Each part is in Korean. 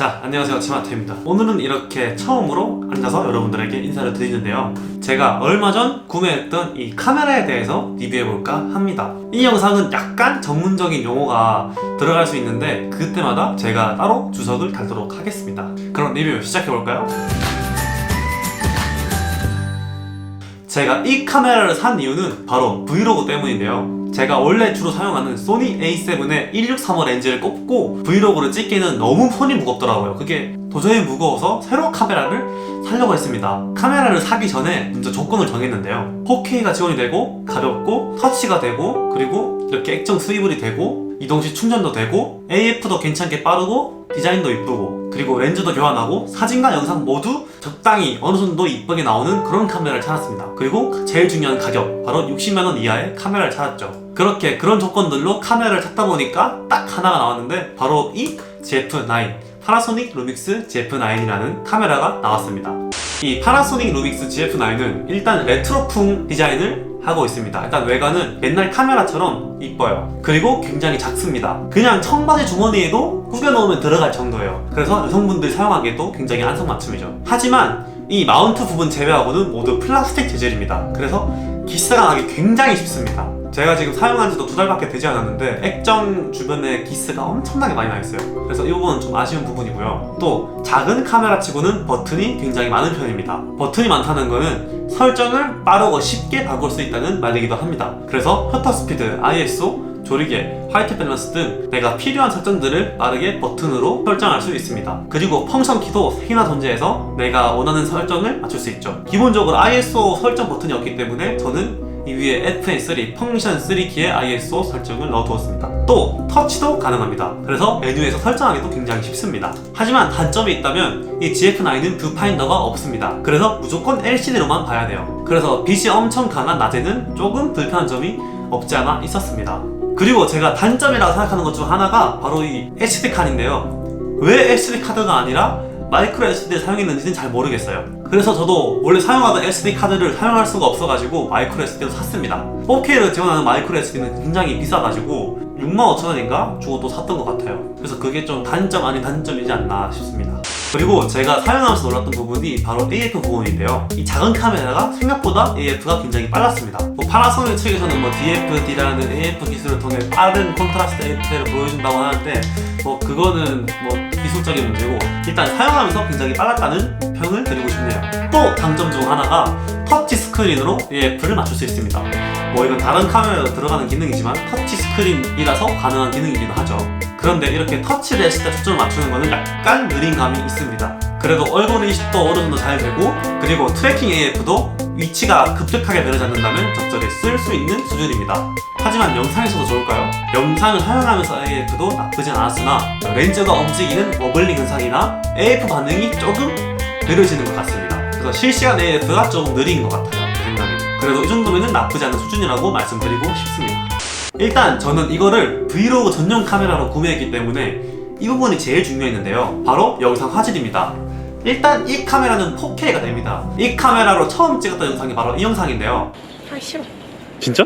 자, 안녕하세요. 치마태입니다. 오늘은 이렇게 처음으로 앉아서 여러분들에게 인사를 드리는데요. 제가 얼마 전 구매했던 이 카메라에 대해서 리뷰해볼까 합니다. 이 영상은 약간 전문적인 용어가 들어갈 수 있는데 그때마다 제가 따로 주석을 달도록 하겠습니다. 그럼 리뷰 시작해볼까요? 제가 이 카메라를 산 이유는 바로 브이로그 때문인데요. 제가 원래 주로 사용하는 소니 A7의 163호 렌즈를 꼽고 브이로그를 찍기는 너무 손이 무겁더라고요. 그게 도저히 무거워서 새로 카메라를 사려고 했습니다. 카메라를 사기 전에 먼저 조건을 정했는데요. 4K가 지원이 되고 가볍고 터치가 되고 그리고 이렇게 액정 스위블이 되고 이동시 충전도 되고 AF도 괜찮게 빠르고 디자인도 이쁘고 그리고 렌즈도 교환하고 사진과 영상 모두 적당히 어느 정도 이쁘게 나오는 그런 카메라를 찾았습니다. 그리고 제일 중요한 가격 바로 60만원 이하의 카메라를 찾았죠. 그렇게 그런 조건들로 카메라를 찾다 보니까 딱 하나가 나왔는데 바로 이 GF9 파나소닉 루믹스 GF9이라는 카메라가 나왔습니다. 이 파나소닉 루믹스 GF9은 일단 레트로풍 디자인을 하고 있습니다. 일단 외관은 옛날 카메라처럼 이뻐요. 그리고 굉장히 작습니다. 그냥 청바지 주머니에도 꾸겨 넣으면 들어갈 정도예요. 그래서 여성분들이 사용하기에도 굉장히 안성맞춤이죠. 하지만 이 마운트 부분 제외하고는 모두 플라스틱 재질입니다. 그래서 기스가 나기 굉장히 쉽습니다. 제가 지금 사용한 지도 두 달밖에 되지 않았는데 액정 주변에 기스가 엄청나게 많이 나 있어요. 그래서 이 부분은 좀 아쉬운 부분이고요. 또 작은 카메라 치고는 버튼이 굉장히 많은 편입니다. 버튼이 많다는 거는 설정을 빠르고 쉽게 바꿀 수 있다는 말이기도 합니다. 그래서 셔터 스피드, ISO, 조리개, 화이트 밸런스 등 내가 필요한 설정들을 빠르게 버튼으로 설정할 수 있습니다. 그리고 펑션 키도 3개나 존재해서 내가 원하는 설정을 맞출 수 있죠. 기본적으로 ISO 설정 버튼이 없기 때문에 저는 이 위에 FN3 펑션 3키의 ISO 설정을 넣어두었습니다. 또 터치도 가능합니다. 그래서 메뉴에서 설정하기도 굉장히 쉽습니다. 하지만 단점이 있다면 이 GF9은 뷰파인더가 없습니다. 그래서 무조건 LCD로만 봐야 돼요. 그래서 빛이 엄청 강한 낮에는 조금 불편한 점이 없지 않아 있었습니다. 그리고 제가 단점이라고 생각하는 것 중 하나가 바로 이 SD 카드인데요. 왜 SD 카드가 아니라 마이크로 SD를 사용했는지는 잘 모르겠어요. 그래서 저도 원래 사용하던 SD 카드를 사용할 수가 없어가지고 마이크로 SD를 샀습니다. 4K를 지원하는 마이크로 SD는 굉장히 비싸가지고 65,000원인가 주고 또 샀던 것 같아요. 그래서 그게 좀 단점 아닌 단점이지 않나 싶습니다. 그리고 제가 사용하면서 놀랐던 부분이 바로 AF 부분인데요. 이 작은 카메라가 생각보다 AF가 굉장히 빨랐습니다. 뭐 파나소닉 측에서는 뭐 DFD라는 AF 기술을 통해 빠른 콘트라스트 AF를 보여준다고 하는데 뭐 그거는 뭐 기술적인 문제고 일단 사용하면서 굉장히 빨랐다는 평을 드리고 싶네요. 또 장점 중 하나가 터치 스크린으로 AF를 맞출 수 있습니다. 뭐 이건 다른 카메라에 들어가는 기능이지만 터치 스크린이라서 가능한 기능이기도 하죠. 그런데 이렇게 터치를 했을 때 초점을 맞추는 거는 약간 느린 감이 있습니다. 그래도 얼굴 인식도 어느 정도 잘 되고 그리고 트래킹 AF도 위치가 급격하게 변하지 않는다면 적절히 쓸 수 있는 수준입니다. 하지만 영상에서도 좋을까요? 영상을 사용하면서 AF도 나쁘진 않았으나 렌즈가 움직이는 워블링 현상이나 AF 반응이 조금 느려지는 것 같습니다. 그래서 실시간 AF가 조금 느린 것 같아요. 제 생각에는. 그래도 이 정도면 나쁘지 않은 수준이라고 말씀드리고 싶습니다. 일단 저는 이거를 브이로그 전용 카메라로 구매했기 때문에 이 부분이 제일 중요했는데요. 바로 영상 화질입니다. 일단 이 카메라는 4K가 됩니다. 이 카메라로 처음 찍었던 영상이 바로 이 영상인데요. 아 싫어. 진짜?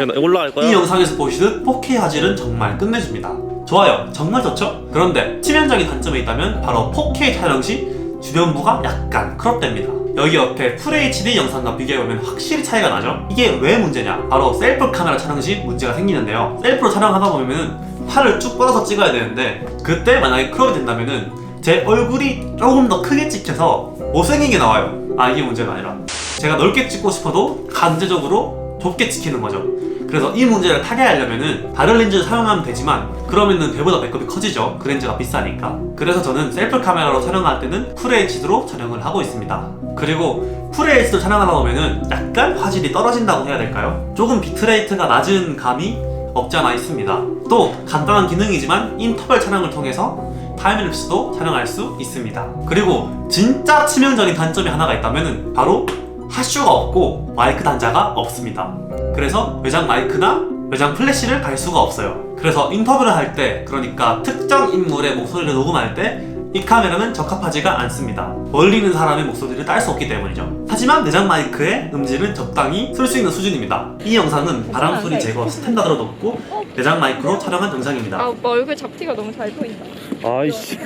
야, 나 올라갈 거야? 이 영상에서 보시듯 4K 화질은 정말 끝내줍니다. 좋아요. 정말 좋죠? 그런데 치명적인 단점이 있다면 바로 4K 촬영 시 주변부가 약간 크롭됩니다. 여기 옆에 FHD 영상과 비교해보면 확실히 차이가 나죠? 이게 왜 문제냐? 바로 셀프 카메라 촬영 시 문제가 생기는데요. 셀프로 촬영하다 보면은 팔을 쭉 뻗어서 찍어야 되는데 그때 만약에 크롭이 된다면은 제 얼굴이 조금 더 크게 찍혀서 못생기게 나와요. 아 이게 문제가 아니라 제가 넓게 찍고 싶어도 강제적으로 좁게 찍히는 거죠. 그래서 이 문제를 타개하려면은 다른 렌즈를 사용하면 되지만 그러면은 배보다 배꼽이 커지죠. 그 렌즈가 비싸니까. 그래서 저는 셀프 카메라로 촬영할 때는 FHD로 촬영을 하고 있습니다. 그리고 FHD로 촬영하다 보면은 약간 화질이 떨어진다고 해야 될까요? 조금 비트레이트가 낮은 감이 없지 않아 있습니다. 또 간단한 기능이지만 인터벌 촬영을 통해서 타임랩스도 촬영할 수 있습니다. 그리고 진짜 치명적인 단점이 하나가 있다면 바로 하슈가 없고 마이크 단자가 없습니다. 그래서 외장 마이크나 외장 플래시를 갈 수가 없어요. 그래서 인터뷰를 할 때, 그러니까 특정 인물의 목소리를 녹음할 때 이 카메라는 적합하지가 않습니다. 멀리 있는 사람의 목소리를 딸 수 없기 때문이죠. 하지만 내장 마이크의 음질은 적당히 쓸 수 있는 수준입니다. 이 영상은 바람 소리 제거 스탠다드로 높고 내장 마이크로 촬영한 영상입니다. 아 오빠 얼굴 잡티가 너무 잘 보인다. 아이씨.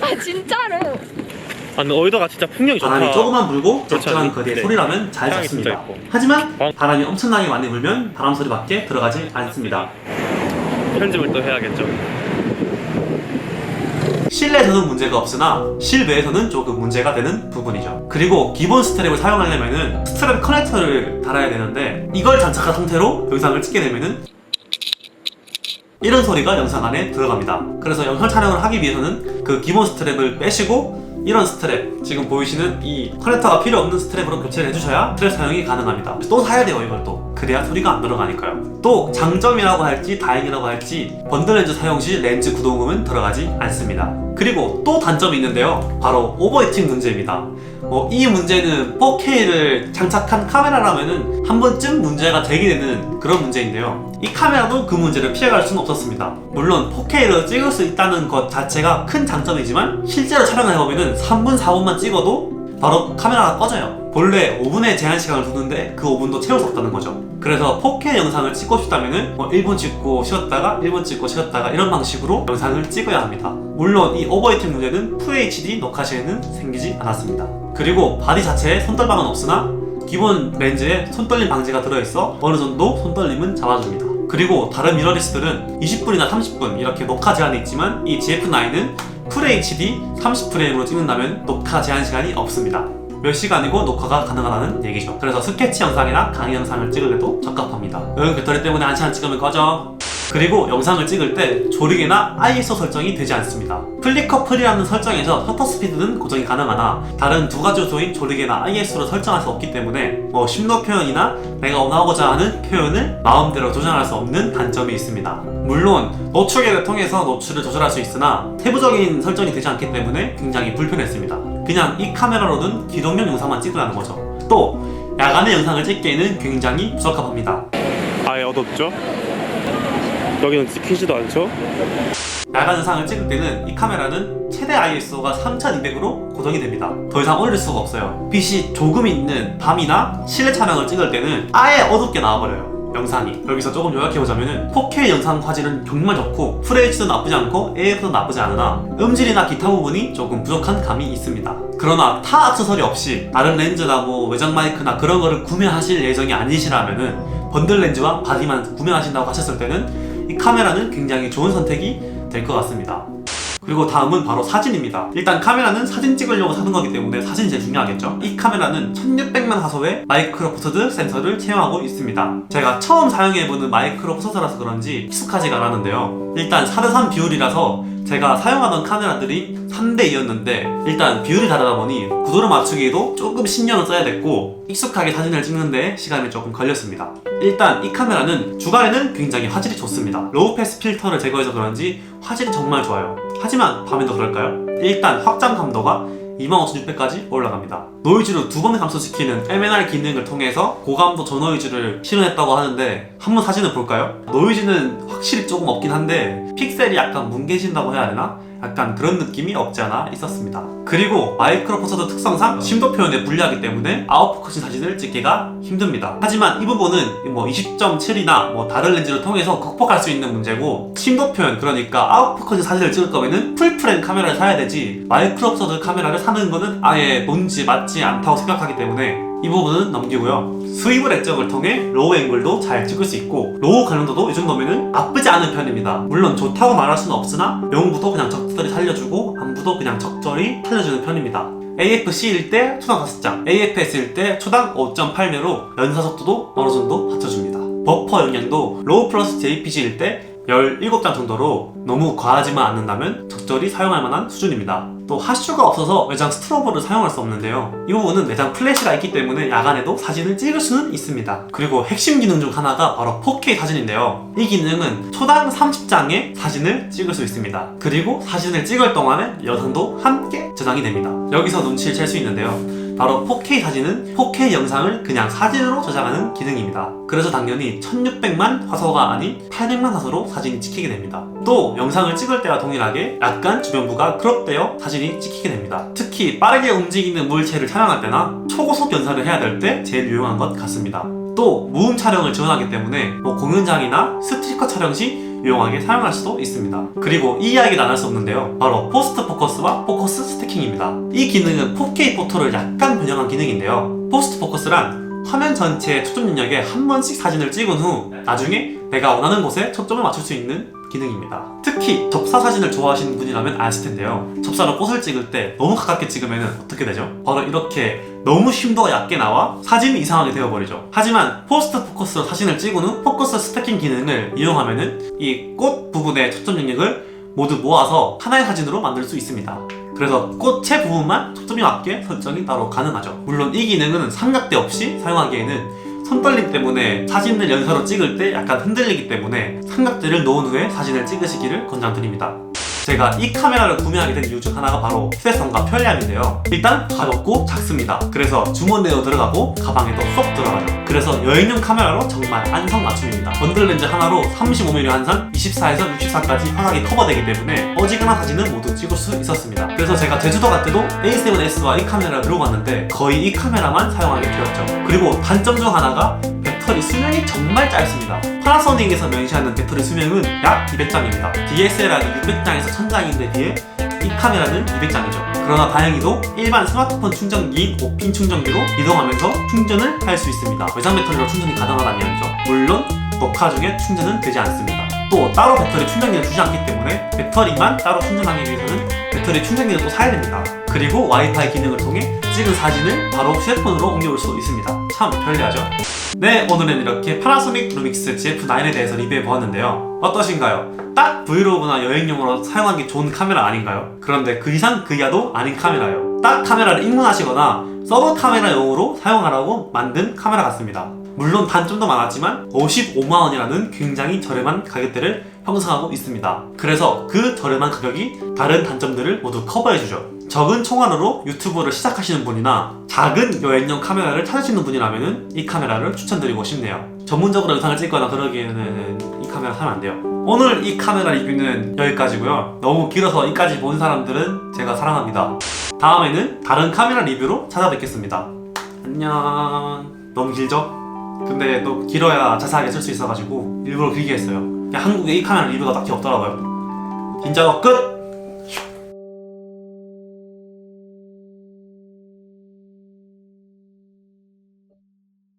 아 진짜로. 아, 근데 어이더가 진짜 풍경이 좋다. 바람이 조금만 불고. 적절한 거리의 네. 소리라면 잘 잡습니다. 있고. 하지만 방- 바람이 엄청나게 많이 불면 바람 소리밖에 들어가지 않습니다. 편집을 또 해야겠죠. 실내에서는 문제가 없으나 실외에서는 조금 문제가 되는 부분이죠. 그리고 기본 스트랩을 사용하려면은 스트랩 커넥터를 달아야 되는데 이걸 장착한 상태로 영상을 찍게 되면은 이런 소리가 영상 안에 들어갑니다. 그래서 영상 촬영을 하기 위해서는 그 기본 스트랩을 빼시고 이런 스트랩 지금 보이시는 이 커넥터가 필요 없는 스트랩으로 교체를 해주셔야 스트랩 사용이 가능합니다. 또 사야 돼요 이걸 또 그래야 소리가 안 들어가니까요. 또 장점이라고 할지 다행이라고 할지 번들 렌즈 사용 시 렌즈 구동음은 들어가지 않습니다. 그리고 또 단점이 있는데요. 바로 오버히팅 문제입니다. 어, 이 문제는 4K를 장착한 카메라라면은 한 번쯤 문제가 되게 되는 그런 문제인데요. 이 카메라도 그 문제를 피해갈 수는 없었습니다. 물론 4K를 찍을 수 있다는 것 자체가 큰 장점이지만 실제로 촬영을 해보면은 3분, 4분만 찍어도 바로 카메라가 꺼져요. 본래 5분의 제한 시간을 두는데 그 5분도 채울 수 없다는 거죠. 그래서 4K 영상을 찍고 싶다면은 뭐 1분 찍고 쉬었다가 1분 찍고 쉬었다가 이런 방식으로 영상을 찍어야 합니다. 물론 이 오버히팅 문제는 FHD 녹화 시에는 생기지 않았습니다. 그리고 바디 자체에 손떨방은 없으나 기본 렌즈에 손떨림 방지가 들어있어 어느 정도 손떨림은 잡아줍니다. 그리고 다른 미러리스들은 20분이나 30분 이렇게 녹화 제한이 있지만 이 GF9은 FHD 30프레임으로 찍는다면 녹화 제한 시간이 없습니다. 몇 시간이고 녹화가 가능하다는 얘기죠. 그래서 스케치 영상이나 강의 영상을 찍을래도 적합합니다. 여기 배터리 때문에 한 시간 찍으면 꺼져. 그리고 영상을 찍을 때 조리개나 ISO 설정이 되지 않습니다. 플리커플이라는 설정에서 셔터 스피드는 고정이 가능하나 다른 두 가지 요소인 조리개나 ISO를 설정할 수 없기 때문에 뭐 심도 표현이나 내가 원하고자 하는 표현을 마음대로 조정할 수 없는 단점이 있습니다. 물론 노출계를 통해서 노출을 조절할 수 있으나 세부적인 설정이 되지 않기 때문에 굉장히 불편했습니다. 그냥 이 카메라로는 기동용 영상만 찍으라는 거죠. 또 야간에 영상을 찍기에는 굉장히 부적합합니다. 아예 어둡죠? 여기는 찍히지도 않죠? 야간 영상을 찍을 때는 이 카메라는 최대 ISO가 3200으로 고정이 됩니다. 더 이상 올릴 수가 없어요. 빛이 조금 있는 밤이나 실내 촬영을 찍을 때는 아예 어둡게 나와버려요. 영상이 여기서 조금 요약해보자면은 4K 영상 화질은 정말 좋고 FHD도 나쁘지 않고 AF도 나쁘지 않으나 음질이나 기타 부분이 조금 부족한 감이 있습니다. 그러나 타 액세서리 없이 다른 렌즈나 뭐 외장 마이크나 그런 거를 구매하실 예정이 아니시라면은 번들 렌즈와 바디만 구매하신다고 하셨을 때는 이 카메라는 굉장히 좋은 선택이 될 것 같습니다. 그리고 다음은 바로 사진입니다. 일단 카메라는 사진 찍으려고 사는 거기 때문에 사진이 제일 중요하겠죠. 이 카메라는 1600만 화소의 마이크로 포서드 센서를 채용하고 있습니다. 제가 처음 사용해보는 마이크로 포서드라서 그런지 익숙하지가 않았는데요. 일단 4대3 비율이라서 제가 사용하던 카메라들이 3대2였는데 일단 비율이 다르다 보니 구도를 맞추기에도 조금 신경을 써야 됐고 익숙하게 사진을 찍는데 시간이 조금 걸렸습니다. 일단 이 카메라는 주간에는 굉장히 화질이 좋습니다. 로우 패스 필터를 제거해서 그런지 화질이 정말 좋아요. 하지만 밤에도 그럴까요? 일단 확장 감도가 25,600까지 올라갑니다. 노이즈를 두 번 감소시키는 MNR 기능을 통해서 고감도 저노이즈를 실현했다고 하는데 한번 사진을 볼까요? 노이즈는 확실히 조금 없긴 한데 픽셀이 약간 뭉개진다고 해야 되나? 약간 그런 느낌이 없지 않아 있었습니다. 그리고 마이크로 포서드 특성상 심도 표현에 불리하기 때문에 아웃포커싱 사진을 찍기가 힘듭니다. 하지만 이 부분은 뭐 20.7이나 뭐 다른 렌즈를 통해서 극복할 수 있는 문제고 심도 표현 그러니까 아웃포커싱 사진을 찍을 거면은 풀프레임 카메라를 사야 되지 마이크로 포서드 카메라를 사는 거는 아예 뭔지 맞지 않다고 생각하기 때문에 이 부분은 넘기고요. 스위블 액정을 통해 로우 앵글도 잘 찍을 수 있고 로우 가능도도 이 정도면은 나쁘지 않은 편입니다. 물론 좋다고 말할 수는 없으나 영부도 그냥 적절히 살려주고 안부도 그냥 적절히 살려주는 편입니다. AFC일 때 초당 5장, AFS일 때 초당 5.8매로 연사 속도도 어느 정도 받쳐줍니다. 버퍼 영향도 로우 플러스 JPG일 때 17장 정도로 너무 과하지만 않는다면 적절히 사용할 만한 수준입니다. 또 하슈가 없어서 외장 스트로보를 사용할 수 없는데요. 이 부분은 내장 플래시가 있기 때문에 야간에도 사진을 찍을 수는 있습니다. 그리고 핵심 기능 중 하나가 바로 4K 사진인데요. 이 기능은 초당 30장의 사진을 찍을 수 있습니다. 그리고 사진을 찍을 동안에 영상도 함께 저장이 됩니다. 여기서 눈치를 챌 수 있는데요. 바로 4K 사진은 4K 영상을 그냥 사진으로 저장하는 기능입니다. 그래서 당연히 1600만 화소가 아닌 800만 화소로 사진이 찍히게 됩니다. 또 영상을 찍을 때와 동일하게 약간 주변부가 크롭되어 사진이 찍히게 됩니다. 특히 빠르게 움직이는 물체를 촬영할 때나 초고속 연사를 해야 될 때 제일 유용한 것 같습니다. 또 무음 촬영을 지원하기 때문에 뭐 공연장이나 스티커 촬영 시 유용하게 사용할 수도 있습니다. 그리고 이 이야기는 안할 수 없는데요. 바로 포스트 포커스와 포커스 스태킹입니다. 이 기능은 4K 포토를 약간 변형한 기능인데요. 포스트 포커스란 화면 전체의 초점 능력에 한 번씩 사진을 찍은 후 나중에 내가 원하는 곳에 초점을 맞출 수 있는 기능입니다. 특히 접사 사진을 좋아하시는 분이라면 아실 텐데요. 접사로 꽃을 찍을 때 너무 가깝게 찍으면 어떻게 되죠? 바로 이렇게 너무 심도가 얕게 나와 사진이 이상하게 되어버리죠. 하지만 포스트 포커스로 사진을 찍은 후 포커스 스태킹 기능을 이용하면은 이 꽃 부분의 초점 영역을 모두 모아서 하나의 사진으로 만들 수 있습니다. 그래서 꽃의 부분만 초점이 맞게 설정이 따로 가능하죠. 물론 이 기능은 삼각대 없이 사용하기에는 손떨림 때문에 사진을 연사로 찍을 때 약간 흔들리기 때문에 삼각대를 놓은 후에 사진을 찍으시기를 권장드립니다. 제가 이 카메라를 구매하게 된 이유 중 하나가 바로 휴대성과 편리함인데요. 일단 가볍고 작습니다. 그래서 주머니 내로 들어가고 가방에도 쏙 들어가죠. 그래서 여행용 카메라로 정말 안성맞춤입니다. 번들 렌즈 하나로 35mm 한상, 24에서 64까지 화각이 커버되기 때문에 어지간한 사진은 모두 찍을 수 있었습니다. 그래서 제가 제주도 갈 때도 A7S와 이 카메라를 들고 갔는데 거의 이 카메라만 사용하게 되었죠. 그리고 단점 중 하나가 배터리 수명이 정말 짧습니다. 파나소닉에서 명시하는 배터리 수명은 약 200장입니다. DSLR이 600장에서 1000장인데 비해 이 카메라는 200장이죠. 그러나 다행히도 일반 스마트폰 충전기인 5핀 충전기로 이동하면서 충전을 할 수 있습니다. 외장 배터리로 충전이 가능하다는 이야기죠. 물론 녹화 중에 충전은 되지 않습니다. 또 따로 배터리 충전기를 주지 않기 때문에 배터리만 따로 충전하기 위해서는 배터리 충전기를 또 사야 됩니다. 그리고 와이파이 기능을 통해 찍은 사진을 바로 휴대폰으로 옮겨올 수도 있습니다. 참 편리하죠? 네, 오늘은 이렇게 파나소닉 루믹스 GF9에 대해서 리뷰해 보았는데요. 어떠신가요? 딱 브이로그나 여행용으로 사용하기 좋은 카메라 아닌가요? 그런데 그 이상 그 이하도 아닌 카메라요. 딱 카메라를 입문하시거나 서브 카메라용으로 사용하라고 만든 카메라 같습니다. 물론 단점도 많았지만 55만원이라는 굉장히 저렴한 가격대를 형성하고 있습니다. 그래서 그 저렴한 가격이 다른 단점들을 모두 커버해주죠. 적은 총알으로 유튜브를 시작하시는 분이나 작은 여행용 카메라를 찾으시는 분이라면 이 카메라를 추천드리고 싶네요. 전문적으로 영상을 찍거나 그러기에는 이 카메라 사면 안 돼요. 오늘 이 카메라 리뷰는 여기까지고요. 너무 길어서 이까지 본 사람들은 제가 사랑합니다. 다음에는 다른 카메라 리뷰로 찾아뵙겠습니다. 안녕. 너무 길죠? 근데 또 길어야 자세하게 쓸 수 있어가지고 일부러 길게 했어요. 한국에 이 카메라 리뷰가 딱히 없더라고요. 진짜로 끝!